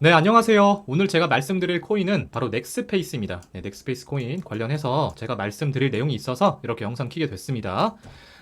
네, 안녕하세요. 오늘 제가 말씀드릴 코인은 바로 넥스페이스입니다. 네, 넥스페이스 코인 관련해서 제가 말씀드릴 내용이 있어서 이렇게 영상 키게 됐습니다.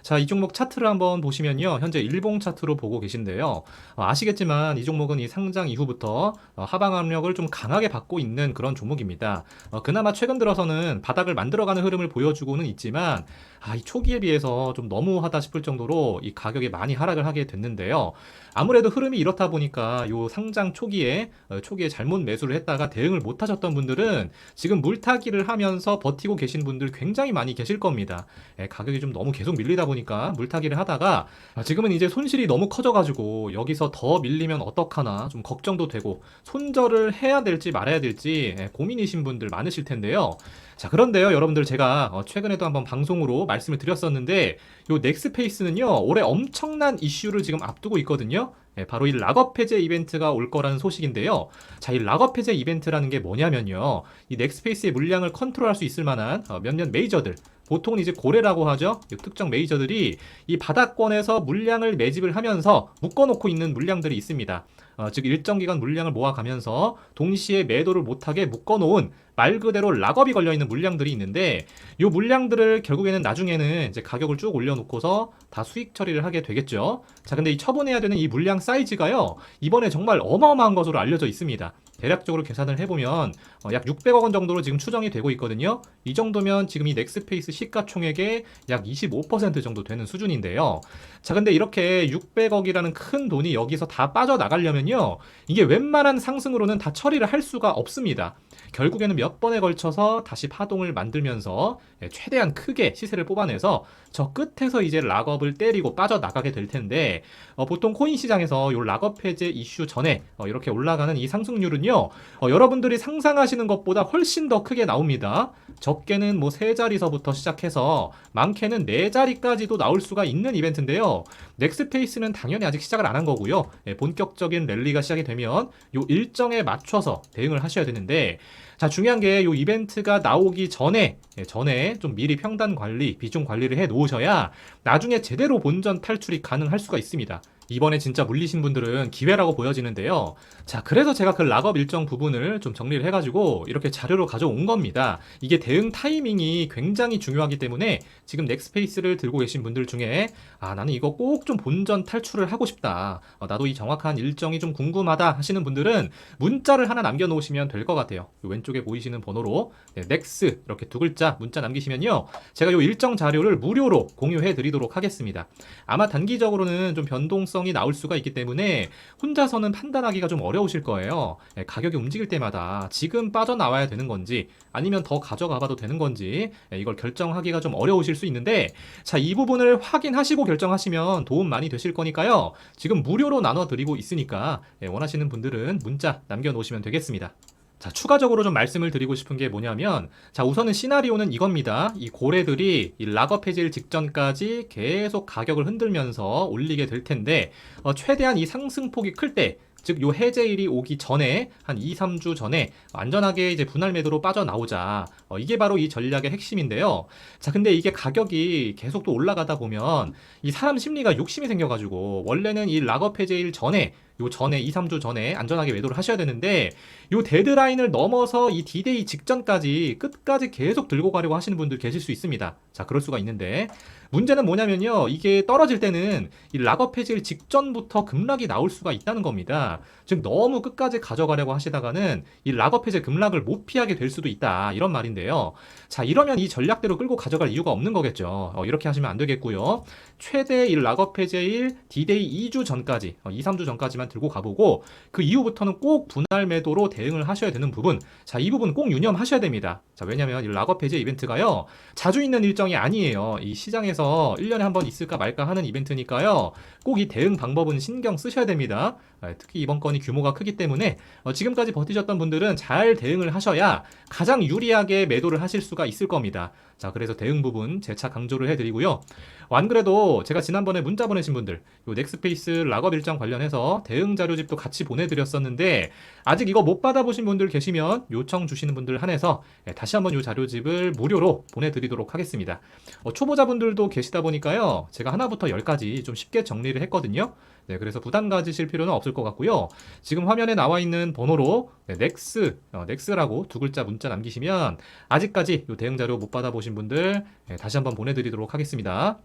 자, 이 종목 차트를 한번 보시면요. 현재 일봉 차트로 보고 계신데요. 어, 아시겠지만 이 종목은 이 상장 이후부터 어, 하방 압력을 좀 강하게 받고 있는 그런 종목입니다. 어, 그나마 최근 들어서는 바닥을 만들어가는 흐름을 보여주고는 있지만 아, 이 초기에 비해서 좀 너무하다 싶을 정도로 이 가격이 많이 하락을 하게 됐는데요. 아무래도 흐름이 이렇다 보니까 요 상장 초기에 어, 초기에 잘못 매수를 했다가 대응을 못 하셨던 분들은 지금 물타기를 하면서 버티고 계신 분들 굉장히 많이 계실 겁니다. 예, 가격이 좀 너무 계속 밀리다 보니 까 물타기를 하다가 아, 지금은 이제 손실이 너무 커져가지고 여기서 더 밀리면 어떡하나 좀 걱정도 되고 손절을 해야 될지 말아야 될지 예, 고민이신 분들 많으실 텐데요. 자, 그런데요, 여러분들 제가 어, 최근에도 한번 방송으로 말씀을 드렸었는데 요 넥스페이스는요, 올해 엄청난 이슈를 지금 앞두고 있거든요. 예, 바로 이 락업 해제 이벤트가 올 거라는 소식인데요. 자, 이 락업 해제 이벤트라는 게 뭐냐면요. 이 넥스페이스의 물량을 컨트롤할 수 있을 만한 어, 몇몇 메이저들, 보통은 이제 고래라고 하죠. 이 특정 메이저들이 이 바닥권에서 물량을 매집을 하면서 묶어놓고 있는 물량들이 있습니다. 어, 즉 일정 기간 물량을 모아가면서 동시에 매도를 못하게 묶어놓은 말 그대로 락업이 걸려 있는 물량들이 있는데 이 물량들을 결국에는 나중에는 이제 가격을 쭉 올려놓고서 다 수익 처리를 하게 되겠죠. 자, 근데 이 처분해야 되는 이 물량 사이즈가요 이번에 정말 어마어마한 것으로 알려져 있습니다. 대략적으로 계산을 해보면 어, 약 600억 원 정도로 지금 추정이 되고 있거든요. 이 정도면 지금 이 넥스페이스 시가총액의 약 25% 정도 되는 수준인데요. 자, 근데 이렇게 600억이라는 큰 돈이 여기서 다 빠져나가려면요. 이게 웬만한 상승으로는 다 처리를 할 수가 없습니다. 결국에는 몇 번에 걸쳐서 다시 파동을 만들면서 예, 최대한 크게 시세를 뽑아내서 저 끝에서 이제 락업을 때리고 빠져나가게 될 텐데 어, 보통 코인 시장에서 요 락업 해제 이슈 전에 어, 이렇게 올라가는 이 상승률은요 어, 여러분들이 상상하시는 것보다 훨씬 더 크게 나옵니다. 적게는 뭐 세 자리서부터 시작해서 많게는 네 자리까지도 나올 수가 있는 이벤트인데요. 넥스페이스는 당연히 아직 시작을 안 한 거고요. 예, 본격적인 랠리가 시작이 되면 요 일정에 맞춰서 대응을 하셔야 되는데 자, 중요한 게이 이벤트가 나오기 전에, 예, 전에 좀 미리 평단 관리, 비중 관리를 해 놓으셔야 나중에 제대로 본전 탈출이 가능할 수가 있습니다. 이번에 진짜 물리신 분들은 기회라고 보여지는데요. 자, 그래서 제가 그 락업 일정 부분을 좀 정리를 해가지고 이렇게 자료로 가져온 겁니다. 이게 대응 타이밍이 굉장히 중요하기 때문에 지금 넥스페이스를 들고 계신 분들 중에 아, 나는 이거 꼭 좀 본전 탈출을 하고 싶다. 어, 나도 이 정확한 일정이 좀 궁금하다 하시는 분들은 문자를 하나 남겨놓으시면 될 것 같아요. 왼쪽에 보이시는 번호로 네, 넥스 이렇게 두 글자 문자 남기시면요. 제가 이 일정 자료를 무료로 공유해 드리도록 하겠습니다. 아마 단기적으로는 좀 변동성 이 나올 수가 있기 때문에 혼자서는 판단하기가 좀 어려우실 거예요. 네, 가격이 움직일 때마다 지금 빠져나와야 되는 건지 아니면 더 가져가 봐도 되는 건지 네, 이걸 결정하기가 좀 어려우실 수 있는데 자, 이 부분을 확인하시고 결정하시면 도움 많이 되실 거니까요. 지금 무료로 나눠 드리고 있으니까 원하시는 분들은 문자 남겨 놓으시면 되겠습니다. 자, 추가적으로 좀 말씀을 드리고 싶은 게 뭐냐면, 자, 우선은 시나리오는 이겁니다. 이 고래들이 이 락업 해질 직전까지 계속 가격을 흔들면서 올리게 될 텐데, 어, 최대한 이 상승폭이 클 때, 즉, 요 해제일이 오기 전에, 한 2, 3주 전에, 안전하게 이제 분할 매도로 빠져나오자. 어, 이게 바로 이 전략의 핵심인데요. 자, 근데 이게 가격이 계속 또 올라가다 보면, 이 사람 심리가 욕심이 생겨가지고, 원래는 이 락업 해제일 전에, 요 전에 2, 3주 전에 안전하게 매도를 하셔야 되는데 요 데드라인을 넘어서 이 디데이 직전까지 끝까지 계속 들고 가려고 하시는 분들 계실 수 있습니다. 자, 그럴 수가 있는데 문제는 뭐냐면요. 이게 떨어질 때는 이 락업 해질 직전부터 급락이 나올 수가 있다는 겁니다. 즉 너무 끝까지 가져가려고 하시다가는 이 락업 해제 급락을 못 피하게 될 수도 있다. 이런 말인데요. 자, 이러면 이 전략대로 끌고 가져갈 이유가 없는 거겠죠. 어, 이렇게 하시면 안 되겠고요. 최대 이 락업 해제일 디데이 2주 전까지, 어, 2, 3주 전까지만 들고 가보고 그 이후부터는 꼭 분할 매도로 대응을 하셔야 되는 부분. 자, 이 부분 꼭 유념하셔야 됩니다. 자, 왜냐면 이 락업 해제 이벤트가요. 자주 있는 일정이 아니에요. 이 시장에서 1년에 한 번 있을까 말까 하는 이벤트니까요. 꼭 이 대응 방법은 신경 쓰셔야 됩니다. 아, 특히 이번 건이 규모가 크기 때문에 어, 지금까지 버티셨던 분들은 잘 대응을 하셔야 가장 유리하게 매도를 하실 수가 있을 겁니다. 자, 그래서 대응 부분 재차 강조를 해드리고요. 안 그래도 제가 지난번에 문자 보내신 분들, 요 넥스페이스 락업 일정 관련해서 대응 자료집도 같이 보내드렸었는데, 아직 이거 못 받아보신 분들 계시면 요청 주시는 분들 한해서 예, 다시 한번 요 자료집을 무료로 보내드리도록 하겠습니다. 어, 초보자분들도 계시다 보니까요, 제가 하나부터 열까지 좀 쉽게 정리를 했거든요. 네, 그래서 부담 가지실 필요는 없을 것 같고요. 지금 화면에 나와 있는 번호로 네, 넥스, 어, 넥스라고 두 글자 문자 남기시면 아직까지 이 대응 자료 못 받아보신 분들 네, 다시 한번 보내드리도록 하겠습니다.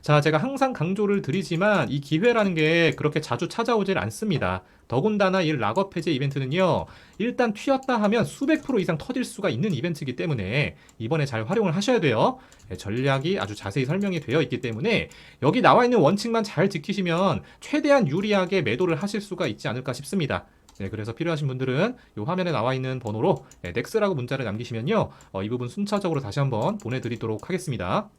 자, 제가 항상 강조를 드리지만 이 기회라는 게 그렇게 자주 찾아오질 않습니다. 더군다나 이 락업 해제 이벤트는요, 일단 튀었다 하면 수백 프로 이상 터질 수가 있는 이벤트이기 때문에 이번에 잘 활용을 하셔야 돼요. 네, 전략이 아주 자세히 설명이 되어 있기 때문에 여기 나와 있는 원칙만 잘 지키시면 최대한 유리하게 매도를 하실 수가 있지 않을까 싶습니다. 네, 그래서 필요하신 분들은 이 화면에 나와 있는 번호로 네, 넥스라고 문자를 남기시면요, 어, 이 부분 순차적으로 다시 한번 보내드리도록 하겠습니다.